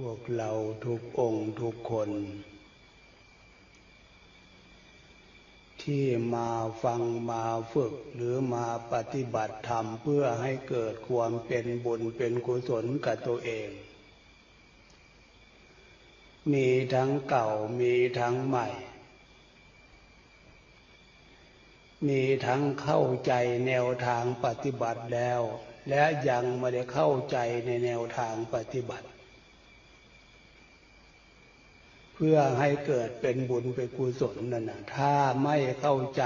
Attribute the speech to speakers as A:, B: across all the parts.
A: พวกเราทุกองค์ทุกคน ที่มาฟังมาฝึกหรือมาปฏิบัติธรรมเพื่อให้เกิดความเป็นบุญเป็นกุศลกับตัวเอง มีทั้งเก่ามีทั้งใหม่ มีทั้งเข้าใจแนวทางปฏิบัติแล้ว และยังไม่ได้เข้าใจในแนวทางปฏิบัติ เพื่อให้เกิดเป็นบุญเป็นกุศลนั่นนะถ้าไม่เข้าใจ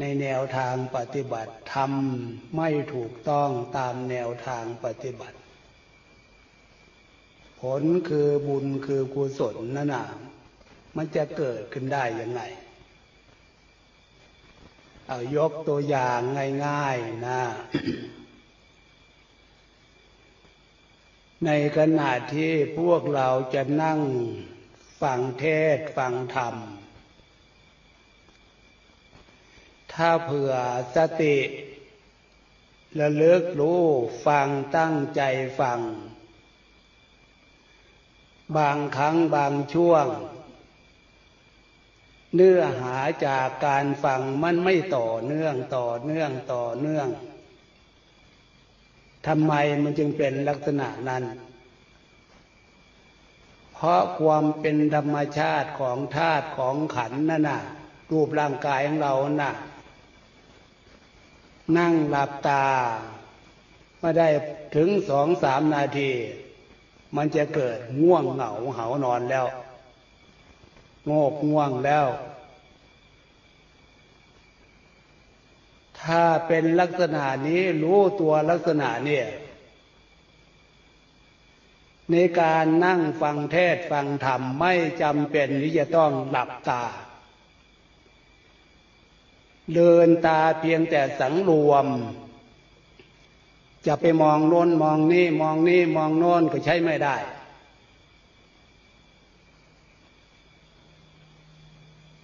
A: ในแนวทางปฏิบัติทำไม่ถูกต้องตามแนวทางปฏิบัติ ผลคือบุญคือกุศลนั่นนะมันจะเกิดขึ้นได้ยังไง เอายกตัวอย่างง่ายๆนะในขณะที่พวกเราจะนั่ง ฟังเทศฟังธรรม ถ้าเผื่อสติระลึกรู้ฟังตั้งใจฟัง บางครั้งบางช่วง เนื้อหาจากการฟังมันไม่ต่อเนื่องต่อเนื่องต่อเนื่องทำไมมันจึงเป็นลักษณะนั้น เพราะความเป็นธรรมชาติของธาตุของขันนั่นน่ะ รูปร่างกายของเราน่ะ นั่งหลับตาไม่ได้ถึงสองสามนาที มันจะเกิดง่วงเหงาเหานอนแล้วโงกง่วงแล้ว ถ้าเป็นลักษณะนี้รู้ตัวลักษณะเนี่ย ในการนั่งฟังเทศฟังธรรมไม่จำเป็นที่จะต้องหลับตา เดินตาเพียงแต่สังรวม จะไปมองโน้นมองนี่มองนี่มองโน้นก็ใช้ไม่ได้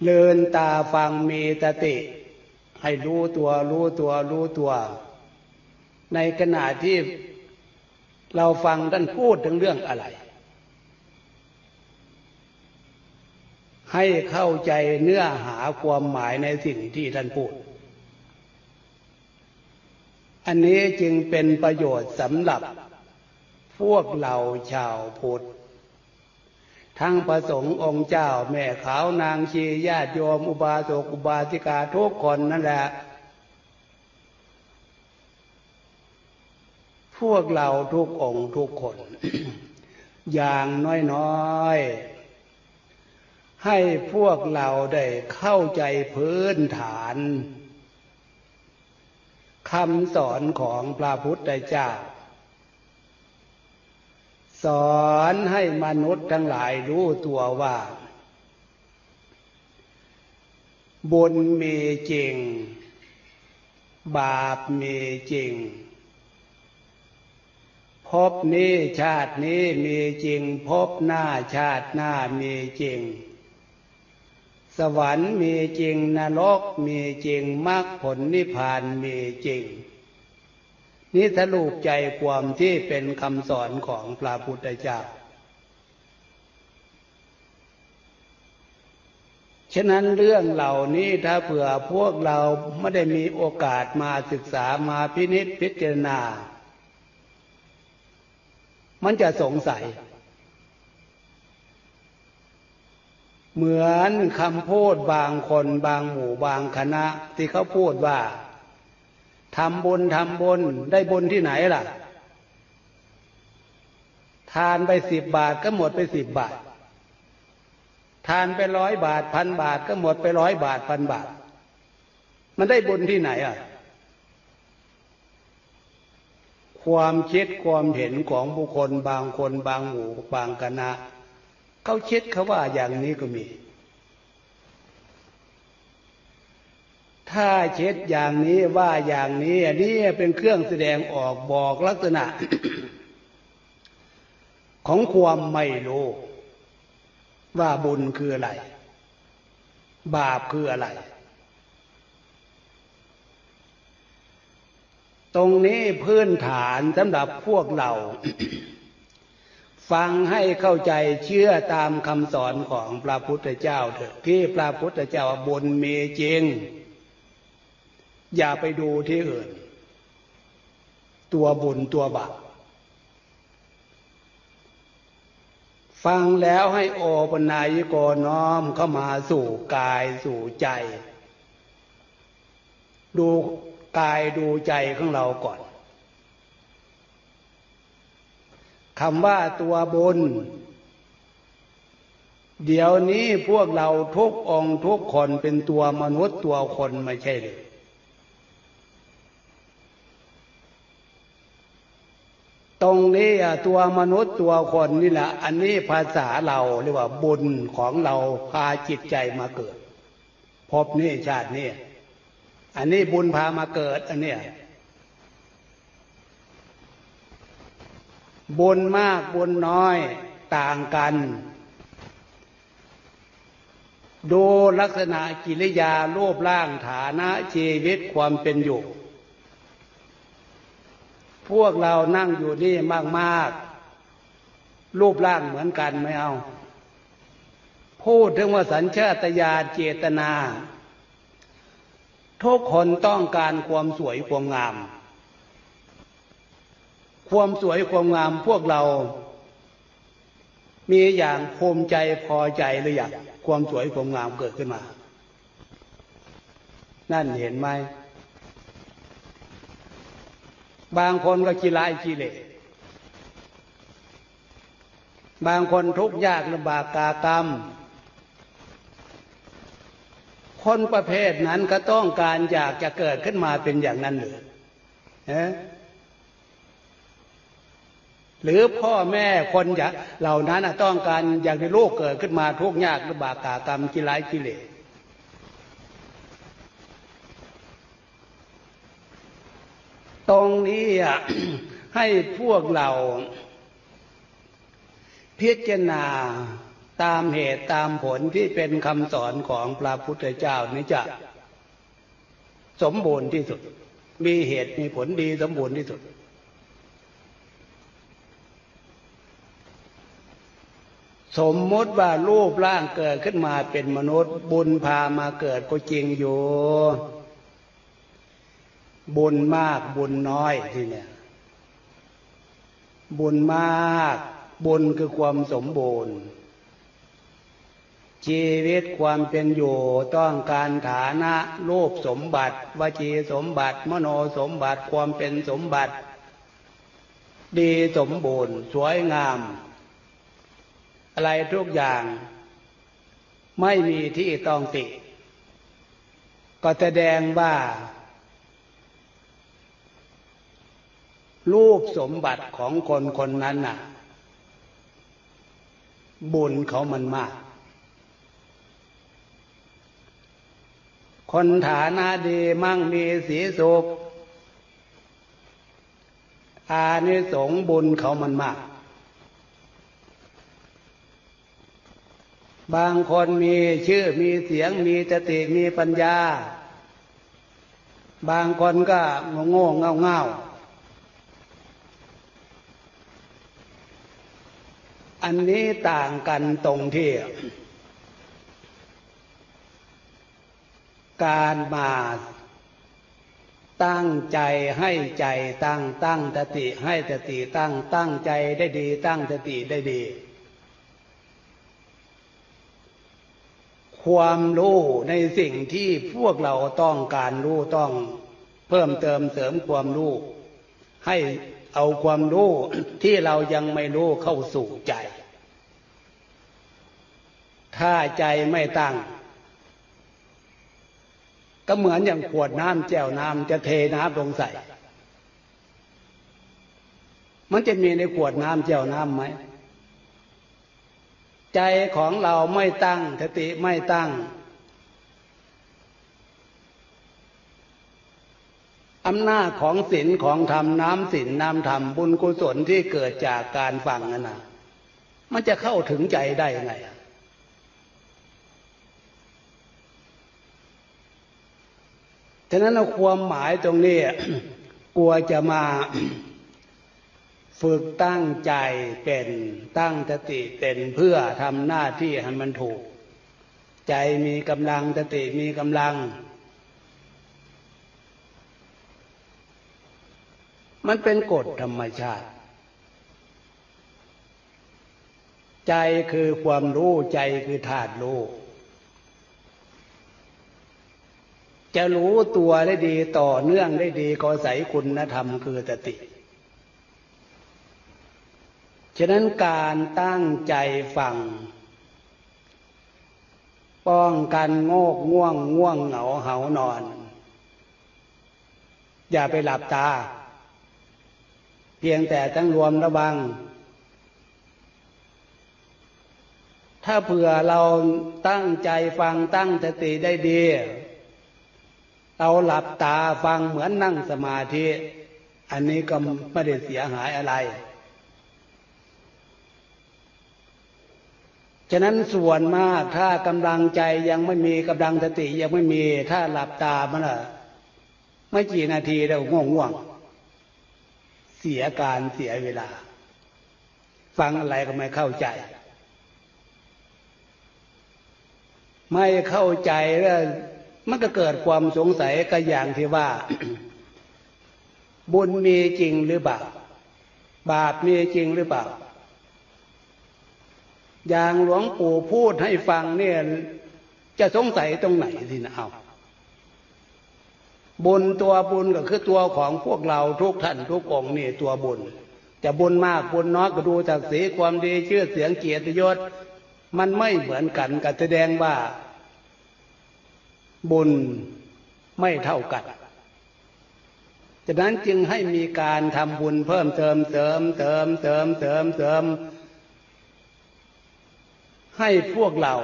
A: เลินตาฟังมีตติ ให้รู้ตัวรู้ตัวรู้ตัว ในขณะที่ เราฟังท่านพูดถึงเรื่องอะไร ให้เข้าใจเนื้อหาความหมายในสิ่งที่ท่านพูด อันนี้จึงเป็นประโยชน์สำหรับพวกเราชาวพุทธทั้งประสงค์องค์เจ้า แม่ขาวนางชีญาติโยม อุบาสกอุบาสิกาทุกคนนั่นแหละ พวกเราทุกองค์ทุกคน อย่างน้อยๆ ให้พวกเราได้เข้าใจพื้นฐานคำสอนของพระพุทธเจ้า สอนให้มนุษย์ทั้งหลายรู้ตัวว่า บุญมีจริง บาปมีจริง พบนี้ชาตินี้มีจริง พบหน้าชาติหน้ามีจริง สวรรค์มีจริงนรกมีจริงมรรคผลนิพพานมีจริง นี่สรุปใจความที่เป็นคำสอนของพระพุทธเจ้าฉะนั้นเรื่องเหล่านี้ถ้าเผื่อพวกเราไม่ได้มีโอกาสมาศึกษามาพินิจพิจารณา มันจะสงสัย เหมือนคำพูดบางคนบางหมู่บางคณะ ที่เขาพูดว่าทำบุญทำบุญได้บุญที่ไหนล่ะ ทานไปสิบบาทก็หมดไปสิบบาท ทานไปร้อยบาทพันบาทก็หมดไปร้อยบาทพันบาท มันได้บุญที่ไหนอะ ความคิดความเห็นของบุคคลบางคนบางหมู่บางคณะเขาคิดเขาว่าอย่างนี้ก็มี ถ้าเช็ดอย่างนี้ว่าอย่างนี้อันนี้เป็นเครื่องแสดงออกบอกลักษณะ ของความไม่รู้ ว่าบุญคืออะไร บาปคืออะไร ตรงนี้พื้นฐานสำหรับพวกเรา ฟังให้เข้าใจเชื่อตามคำสอนของพระพุทธเจ้าเถอะที่พระพุทธเจ้าบุญมีจริง อย่าไปดูที่อื่น ตัวบุญตัวบาปฟังแล้วให้โอปนายโกน้อมเข้ามาสู่กายสู่ใจ ดู กายดูใจของเราก่อนคำว่าตัวบุญ เดี๋ยวนี้พวกเราทุกองทุกคนเป็นตัวมนุษย์ตัวคนไม่ใช่เลยตรงนี้ตัวมนุษย์ตัวคนนี่แหละอันนี้ภาษาเราเรียกว่าบุญของเราพาจิตใจมาเกิด พบนี่ชาตินี้ อันนี้บุญพามาเกิด อันเนี้ยบุญมากบุญน้อยต่างกัน ดูลักษณะกิริยารูปร่างฐานะชีวิตความเป็นอยู่ พวกเรานั่งอยู่นี่มาก ๆ รูปร่างเหมือนกันไม่เอา พูดถึงว่าสัญชาตญาณเจตนา ทุกคนต้องการความสวยความงาม ความสวยความงามพวกเรา มีอย่างภูมิใจพอใจหรือยังความสวยความงามเกิดขึ้นมา นั่นเห็นไหม บางคนก็กิเลสกิเลสบางคนทุกข์ยากลำบากกากรรม คนประเภทนั้นก็ต้องการอยากจะเกิดขึ้นมาเป็นอย่างนั้นหรือเหรือพ่อแม่คนอยากเหล่านั้นต้องการอยากให้ลูกเกิดขึ้นมาทุกข์ยากลำบากกากรรมกิเลกิเลสตรงนี้ให้พวกเราพิจารณา ตามเหตุตามผลที่เป็นคำสอนของพระพุทธเจ้านี่จะสมบูรณ์ที่สุด มีเหตุมีผลดีสมบูรณ์ที่สุด สมมติว่ารูปร่างเกิดขึ้นมาเป็นมนุษย์ บุญพามาเกิดก็จริงอยู่ บุญมากบุญน้อยทีเนี่ย บุญมาก บุญคือความสมบูรณ์ ชีวิตความเป็นอยู่ต้องการฐานะรูปสมบัติวจีสมบัติ มโนสมบัติความเป็นสมบัติ ดีสมบูรณ์ สวยงาม อะไรทุกอย่าง ไม่มีที่ต้องติ ก็แสดงว่า รูปสมบัติของคนคนนั้นน่ะ บุญเขามันมาก คนฐานะดีมั่งมีสีสุข อานิสงบุญเขามันมาก บางคนมีชื่อมีเสียงมีสติมีปัญญา บางคนก็งงงเง่าเง่าอันนี้ต่างกันตรงที่ การมาตั้งใจให้ใจตั้งตั้งสติให้สติตั้งตั้งใจได้ดี ตั้งสติได้ดี ความรู้ในสิ่งที่พวกเราต้องการรู้ต้องเพิ่มเติมเสริมความรู้ให้เอาความรู้ที่เรายังไม่รู้เข้าสู่ใจ ถ้าใจไม่ตั้ง ก็เหมือนอย่างขวดน้ำแจ่วน้ำจะเทน้ำลงใส่ มันจะมีในขวดน้ำแจ่วน้ำไหม ใจของเราไม่ตั้งสติไม่ตั้งอำนาจของศีลของธรรมน้ำศีลน้ำธรรมบุญกุศลที่เกิดจากการฟังนั่นนะมันจะเข้าถึงใจได้ยังไงอะ ฉะนั้นเอาความหมายตรงนี้กลัวจะมาฝึกตั้งใจเป็นตั้งสติเป็นเพื่อทำหน้าที่ให้มันถูก ใจมีกำลังสติมีกำลัง มันเป็นกฎธรรมชาติ ใจคือความรู้ใจคือธาตุรู้ จะรู้ตัวได้ดีต่อเนื่องได้ดีก็ใส่คุณธรรมคือสติ ฉะนั้นการตั้งใจฟัง ป้องกันโงกง่วงง่วงเหงาเหานอน อย่าไปหลับตา เพียงแต่ตั้งรวมระวัง ถ้าเผื่อเราตั้งใจฟังตั้งสติได้ดี เราหลับตาฟังเหมือนนั่งสมาธิ อันนี้ก็ไม่ได้เสียหายอะไร ฉะนั้นส่วนมากถ้ากำลังใจยังไม่มีกำลังสติยังไม่มีถ้าหลับตามันละไม่กี่นาทีแล้วง่วงง่วง เสียการเสียเวลา ฟังอะไรก็ไม่เข้าใจไม่เข้าใจแล้ว มันก็เกิดความสงสัยก็อย่างที่ว่า บุญมีจริงหรือเปล่า บาปมีจริงหรือเปล่า อย่างหลวงปู่พูดให้ฟังเนี่ย จะสงสัยตรงไหนสินะเอาบุญตัวบุญก็คือตัวของพวกเราทุกท่านทุกองค์นี่ตัวบุญ จะบุญมากบุญน้อยก็ดูจากสีความดีชื่อเสียงเกียรติยศ มันไม่เหมือนกันก็แสดงว่า บุญไม่เท่ากันฉะนั้นจึงให้มีการทำบุญเพิ่มเติมเติมเติมเติมเติมเติม ให้พวกเรา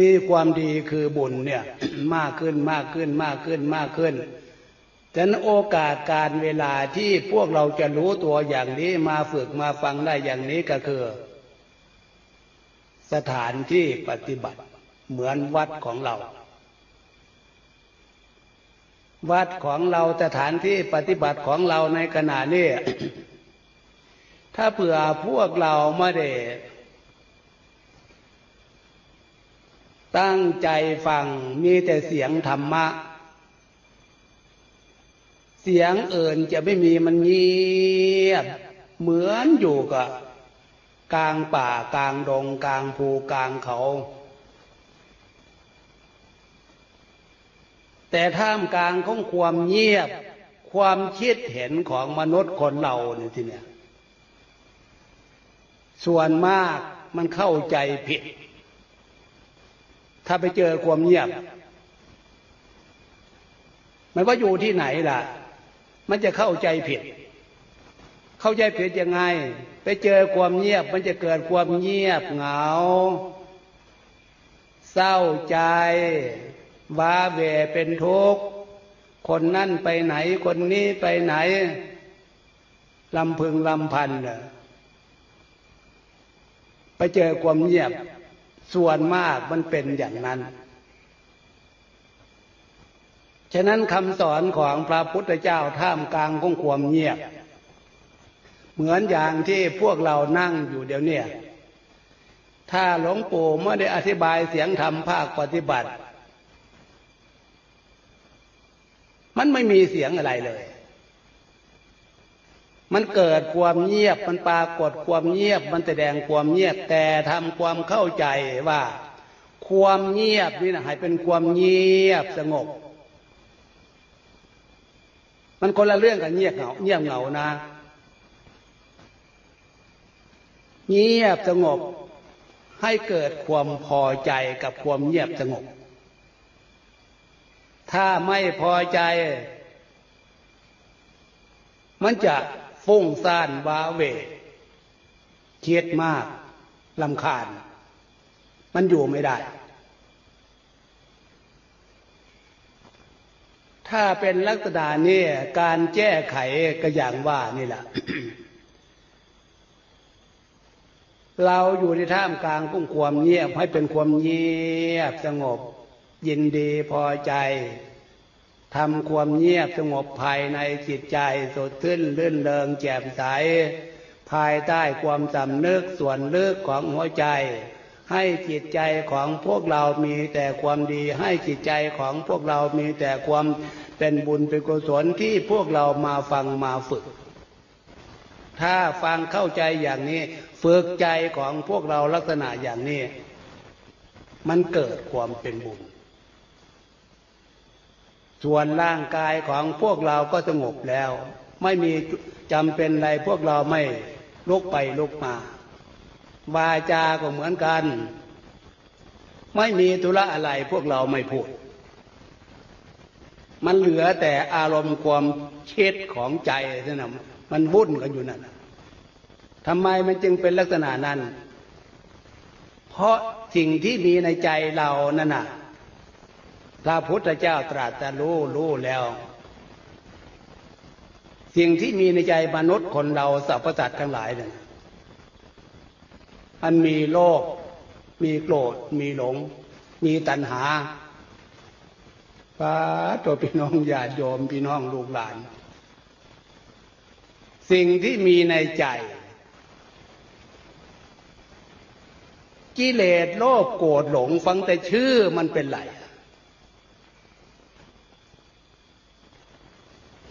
A: มีความดีคือบุญเนี่ย มากขึ้นมากขึ้นมากขึ้นมากขึ้นฉะนั้นโอกาสการเวลาที่พวกเราจะรู้ตัวอย่างนี้มาฝึกมาฟังได้อย่างนี้ก็คือ สถานที่ปฏิบัติเหมือนวัดของเรา วัดของเราสถานที่ปฏิบัติของเราในขณะนี้ ถ้าเผื่อพวกเราไม่ได้ตั้งใจฟังมีแต่เสียงธรรมะ เสียงเอื่นจะไม่มีมันเงียบ เหมือนอยู่กับกลางป่ากลางดงกลางภูกลางเขา แต่ท่ามกลางของความเงียบ ความคิดเห็นของมนุษย์คนเราเนี่ยทีเนี้ยส่วนมากมันเข้าใจผิด ถ้าไปเจอความเงียบ มันว่าอยู่ที่ไหนล่ะ มันจะเข้าใจผิด เข้าใจผิดยังไง ไปเจอความเงียบ มันจะเกิดความเงียบเหงา เศร้าใจ ว้าเหวเป็นทุกข์คนนั่นไปไหนคนนี้ไปไหนลำพึงลำพันเไปเจอความเงียบส่วนมากมันเป็นอย่างนั้น ฉะนั้นคำสอนของพระพุทธเจ้าท่ามกลางของความเงียบ เหมือนอย่างที่พวกเรานั่งอยู่เดี๋ยวนี้ถ้าหลวงปู่ไม่ได้อธิบายเสียงธรรมภาคปฏิบัติ มันไม่มีเสียงอะไรเลย มันเกิดความเงียบ มันปรากฏความเงียบ มันแสดงความเงียบ แต่ทำความเข้าใจว่า ความเงียบนี่นะให้เป็นความเงียบสงบ มันคนละเรื่องกับเงียบเหงา เงียบเหงานะ เงียบสงบให้เกิดความพอใจกับความเงียบสงบ ถ้าไม่พอใจ มันจะฟุ้งซ่านวาเวเครียดมากลำคาญ มันอยู่ไม่ได้ ถ้าเป็นลักษณะนี้การแก้ไขก็อย่างว่านี่แหละเราอยู่ในท่ามกลางกุ้งความเงียบให้เป็นความเงียบสงบ ยินดีพอใจทำความเงียบสงบภายในจิตใจสดชื่นลื่นเริงแจ่มใส ภายใต้ความสำนึกส่วนลึกของหัวใจ ให้จิตใจของพวกเรามีแต่ความดี ให้จิตใจของพวกเรามีแต่ความเป็นบุญเป็นกุศลที่พวกเรามาฟังมาฝึก ถ้าฟังเข้าใจอย่างนี้ ฝึกใจของพวกเราลักษณะอย่างนี้ มันเกิดความเป็นบุญ ส่วนร่างกายของพวกเราก็สงบแล้ว ไม่มีจำเป็นอะไรพวกเราไม่ลุกไปลุกมาวาจาก็เหมือนกัน ไม่มีธุระอะไรพวกเราไม่พูด มันเหลือแต่อารมณ์ความเช็ดของใจเท่านั้นมันวุ่นกันอยู่นั่นทำไมมันจึงเป็นลักษณะนั้น เพราะสิ่งที่มีในใจเรานั่นน่ะ พระพุทธเจ้าตรัสรู้รู้แล้ว สิ่งที่มีในใจมนุษย์คนเราสรรพสัตว์ทั้งหลายเนี่ยมันมีโลภมีโกรธ มีหลง มีตัณหาป้าตัวพี่น้องญาติโยมพี่น้องลูกหลาน สิ่งที่มีในใจ กิเลสโลภโกรธหลงฟังแต่ชื่อมันเป็นไร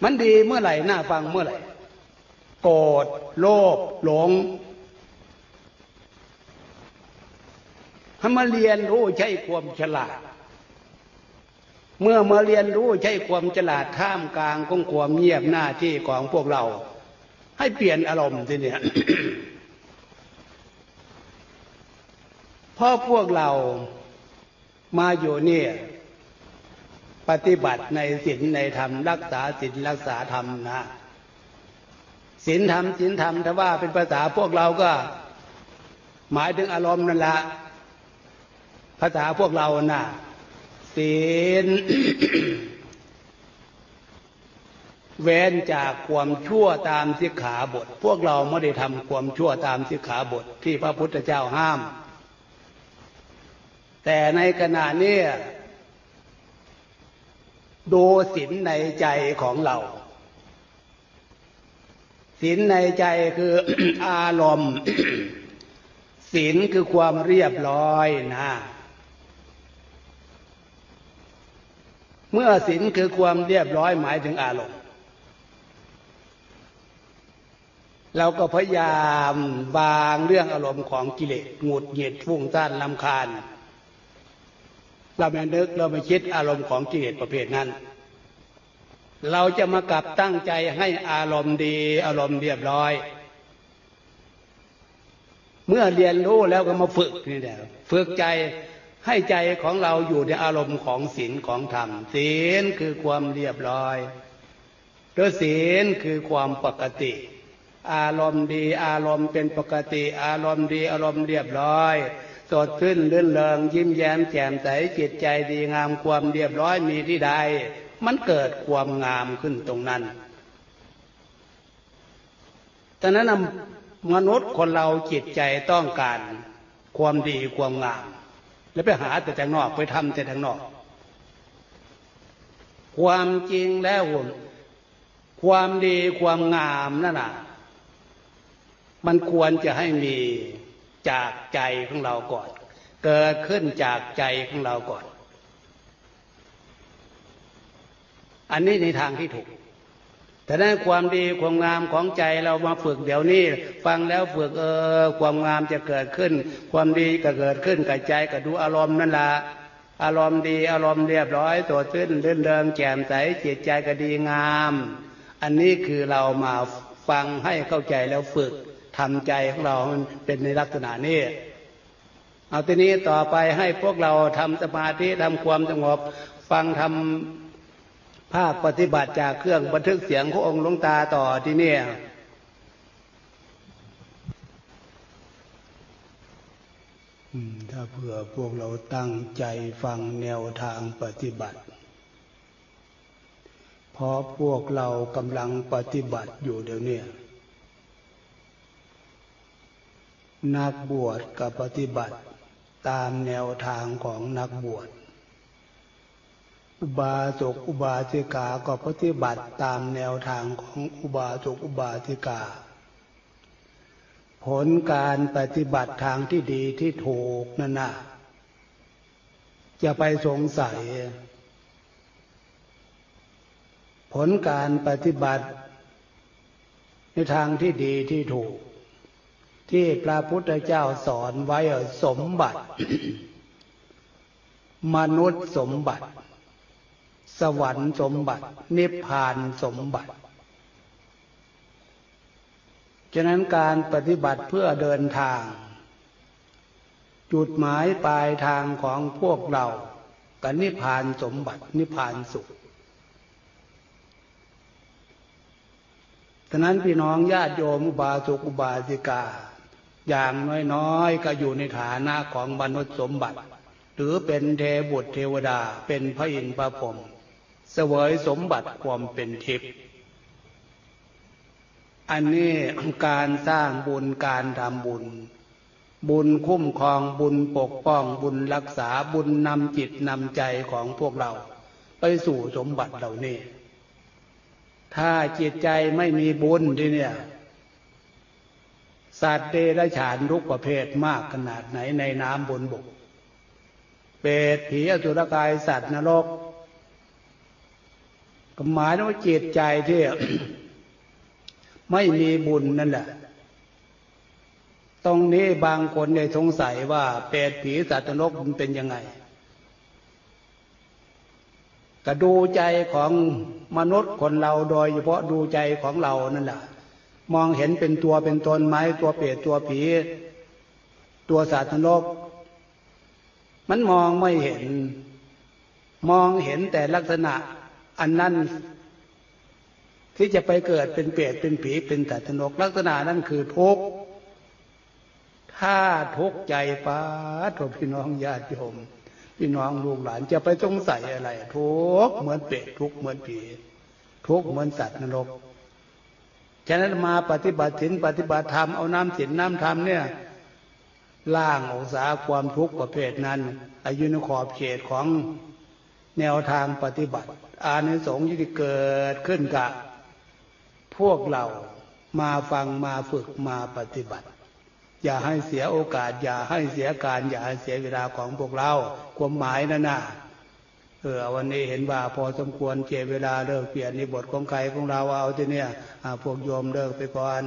A: มันดีเมื่อไหร่น่าฟังเมื่อไหร่โกรธโลภหลงให้มาเรียนรู้ใช้ความฉลาด เมื่อมาเรียนรู้ใช้ความฉลาดท่ามกลางของความเงียบหน้าที่ของพวกเรา ให้เปลี่ยนอารมณ์ทีเนี่ยพราะพวกเรามาอยู่เนี่ย ปฏิบัติในศีลในธรรมรักษาศีลรักษาธรรมนะศีลธรรมศีลธรรมถ้าว่าเป็นภาษาพวกเราก็ หมายถึงอารมณ์นั่นละภาษาพวกเราน่ะศีลเว้นจากความชั่วตามสิกขาบท พวกเราไม่ได้ทำความชั่วตามสิกขาบทที่พระพุทธเจ้าห้าม แต่ในขณะนี้ ดูศีลในใจของเราศีลในใจคืออารมณ์ศีลคือความเรียบร้อยนะเมื่อศีลคือความเรียบร้อยหมายถึงอารมณ์ เราก็พยายามวางเรื่องอารมณ์ของกิเลสหงุดหงิดฟุ้งซ่านลำคาญ เราไม่นึกเราไม่คิดอารมณ์ของกิเลสประเภทนั้น เราจะมากลับตั้งใจให้อารมณ์ดี อารมณ์เรียบร้อย เมื่อเรียนรู้แล้วก็มาฝึกนี่แหละฝึกใจให้ใจของเราอยู่ในอารมณ์ของศีลของธรรมศีลคือความเรียบร้อยโดยศีลคือความปกติ อารมณ์ดี อารมณ์เป็นปกติ อารมณ์ดี อารมณ์เรียบร้อย สดขึ้นเลื่นเริงยิ้มแย้มแจ่มใสจิตใจดีงามความเรียบร้อยมีที่ใด มันเกิดความงามขึ้นตรงนั้นดังนั้นมนุษย์คนเราจิตใจต้องการความดีความงาม แล้วไปหาแต่ทางนอกไปทำแต่ทางนอก ความจริงแล้วความดีความงามนั่นน่ะ มันควรจะให้มี จากใจของเราก่อน เกิดขึ้นจากใจของเราก่อน อันนี้ในทางที่ถูก แต่นั้นความดีความงามของใจเรามาฝึกเดี๋ยวนี้ ฟังแล้วฝึกเออความงามจะเกิดขึ้น ความดีก็เกิดขึ้นกับใจก็ดูอารมณ์นั่นละอารมณ์ดีอารมณ์เรียบร้อยตัวตื้นเลื่นเริงแจ่มใสจิตใจก็ดีงาม อันนี้คือเรามาฟังให้เข้าใจแล้วฝึก ทำใจของเรามันเป็นในลักษณะนี้ เอาทีนี้ต่อไปให้พวกเราทำสมาธิทำความสงบ ฟังทำภาคปฏิบัติจากเครื่องบันทึกเสียงขององค์หลวงตาต่อที่นี่ถ้าเผื่อพวกเราตั้งใจฟังแนวทางปฏิบัติ เพราะพวกเรากำลังปฏิบัติอยู่เดี๋ยวนี้ นักบวชกับปฏิบัติตามแนวทางของนักบวช อุบาสกอุบาสิกาก็ปฏิบัติตามแนวทางของอุบาสกอุบาสิกา ผลการปฏิบัติทางที่ดีที่ถูกนั่นนะจะไปสงสัย ผลการปฏิบัติในทางที่ดีที่ถูก ที่พระพุทธเจ้าสอนไว้สมบัติ มนุษย์สมบัติ สวรรค์สมบัติ นิพพานสมบัติฉะนั้นการปฏิบัติเพื่อเดินทาง จุดหมายปลายทางของพวกเรากับนิพพานสมบัตินิพพานสุขฉะนั้นพี่น้องญาติโยมอุบาสกอุบาสิกา อย่างน้อยๆ ก็อยู่ในฐานะของมนุษย์สมบัติ หรือเป็นเทบุตรเทวดาเป็นพระอินทร์พระพรหมเสวยสมบัติความเป็นทิพย์อันนี้การสร้างบุญการทำบุญ บุญคุ้มครองบุญปกป้องบุญรักษาบุญนำจิตนำใจของพวกเรา ไปสู่สมบัติเหล่านี้ ถ้าจิตใจไม่มีบุญที่เนี่ย สัตว์เดรัจฉานทุกประเภทมากขนาดไหนในน้ำบนบก เปรตผีอสุรกายสัตว์นรกก็หมายถึงว่าจิตใจที่ไม่มีบุญนั่นแหละ ตรงนี้บางคนเนี่ยสงสัยว่าเปรตผีสัตว์นรกมันเป็นยังไงก็ดูใจของมนุษย์คนเราโดยเฉพาะดูใจของเรานั่นแหละ มองเห็นเป็นตัวเป็นตนไหมตัวเปรตตัวผี ตัวสัตว์นรก มันมองไม่เห็น มองเห็นแต่ลักษณะอันนั้น ที่จะไปเกิดเป็นเปรตเป็นผีเป็นสัตว์นรก ลักษณะนั้นคือทุกข์ถ้าทุกข์ใจป้าทพี่น้องญาติโยมพี่น้องลูกหลานจะไปสงสัยอะไรทุกข์เหมือนเปรตทุกข์เหมือนผีทุกข์เหมือนสัตว์นรก ฉะนั้นมาปฏิบัติศีลปฏิบัติธรรมเอาน้ำศีลน้ำธรรมเนี่ยล่างองศาความทุกข์ประเภทนั้น อายุนขอบเขตของแนวทางปฏิบัติ อานิสงส์ที่เกิดขึ้นกับ พวกเรามาฟังมาฝึกมาปฏิบัติ อย่าให้เสียโอกาส อย่าให้เสียการ อย่าให้เสียเวลาของพวกเรา ความหมายนั่นน่ะ เออวันนี้เห็นว่าพอสมควรเจเวลาเลิกเปลี่ยนในบทของใครของเราเอาที่เนี้ยพวกโยมเลิกไปก่อน